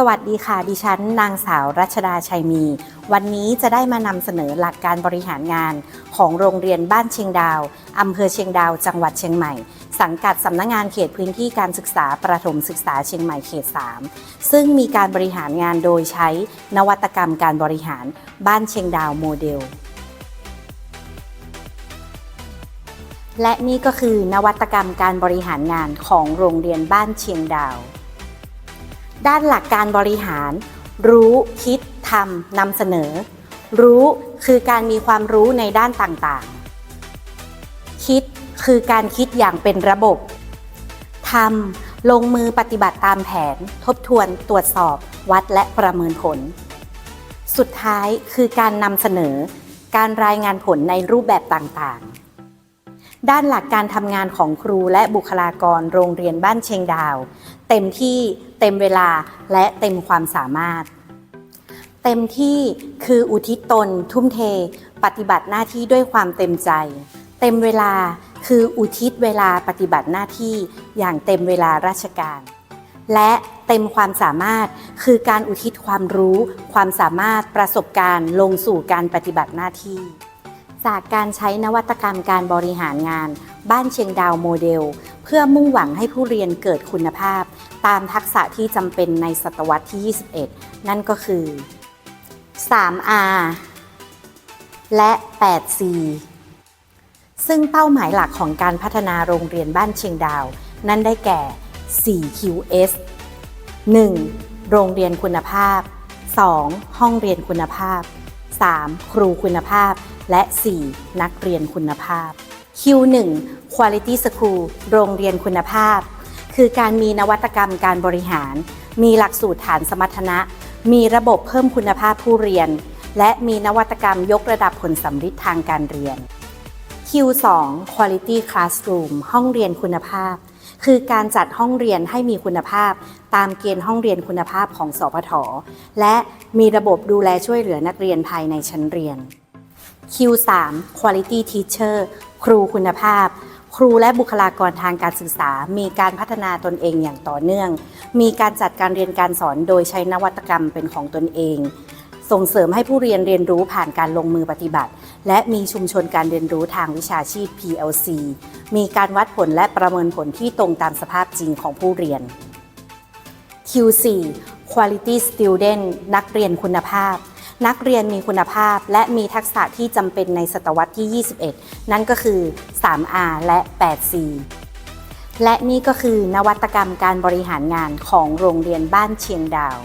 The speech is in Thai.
สวัสดีค่ะ ดิฉัน นางสาวรัชดาชัยมี วันนี้จะได้มานำเสนอหลักการบริหารงานของโรงเรียนบ้านเชียงดาวอำเภอเชียงดาว จังหวัดเชียงใหม่ สังกัดสำนักงานเขตพื้นที่การศึกษาประถมศึกษาเชียงใหม่เขต 3 ซึ่งมีการบริหารงานโดยใช้นวัตกรรมการบริหารบ้านเชียงดาวโมเดล และนี่ก็คือนวัตกรรมการบริหารงานของโรงเรียนบ้านเชียงดาว ด้านหลักการบริหาร รู้คิดทำนำเสนอ รู้คือการมีความรู้ในด้านต่างๆ คิดคือการคิดอย่างเป็นระบบทำลงมือปฏิบัติตามแผน ทบทวนตรวจสอบ วัดและประเมินผล สุดท้ายคือการนำเสนอ การรายงานผลในรูปแบบต่างๆ ด้านหลักการทำงานของครูและบุคลากรโรงเรียนบ้านเชียงดาว เต็มที่เต็มเวลาและเต็มความสามารถ เต็มที่คืออุทิศตน ทุ่มเท ปฏิบัติหน้าที่ด้วยความเต็มใจ เต็มเวลาคืออุทิศเวลาปฏิบัติหน้าที่อย่างเต็มเวลาราชการ และเต็มความสามารถคือการอุทิศความรู้ ความสามารถประสบการณ์ ลงสู่การปฏิบัติหน้าที่ จากการใช้นวัตกรรมการบริหารงาน บ้านเชียงดาวโมเดล เพื่อมุ่งหวังให้ผู้เรียนเกิดคุณภาพ ตามทักษะที่จำเป็นในศตวรรษที่ 21 นั่นก็คือ 3R และ 8C ซึ่งเป้าหมายหลักของการพัฒนาโรงเรียนบ้านเชียงดาว นั่นได้แก่ 4QS 1. โรงเรียนคุณภาพ 2. ห้องเรียนคุณภาพ 3. ครูคุณภาพ และ 4. นักเรียนคุณภาพ Q1 Quality School โรงเรียนคุณภาพ คือการมีนวัตกรรมการบริหาร มีหลักสูตรฐานสมรรถนะ มีระบบเพิ่มคุณภาพผู้เรียน และมีนวัตกรรมยกระดับผลสำฤทธิ์ทางการเรียน Q2 Quality Classroom ห้องเรียนคุณภาพ คือการจัดห้องเรียนให้มีคุณภาพ ตามเกณฑ์ห้องเรียนคุณภาพของสพทและมีระบบดูแลช่วยเหลือนักเรียนภายในชั้นเรียน Q3 Quality Teacher ครูคุณภาพ ครูและบุคลากรทางการศึกษา มีการพัฒนาตนเองอย่างต่อเนื่อง มีการจัดการเรียนการสอนโดยใช้นวัตกรรมเป็นของตนเอง ส่งเสริมให้ผู้เรียนเรียนรู้ผ่านการลงมือปฏิบัติ และมีชุมชนการเรียนรู้ทางวิชาชีพ PLC มีการวัดผลและประเมินผลที่ตรงตามสภาพจริงของผู้เรียน Q4 Quality Student นักเรียนคุณภาพ นักเรียนมีคุณภาพและมีทักษะที่จำเป็นในศตวรรษที่ 21 นั่นก็คือ 3R และ 8C และนี่ก็คือนวัตกรรมการบริหารงานของโรงเรียนบ้านเชียงดาว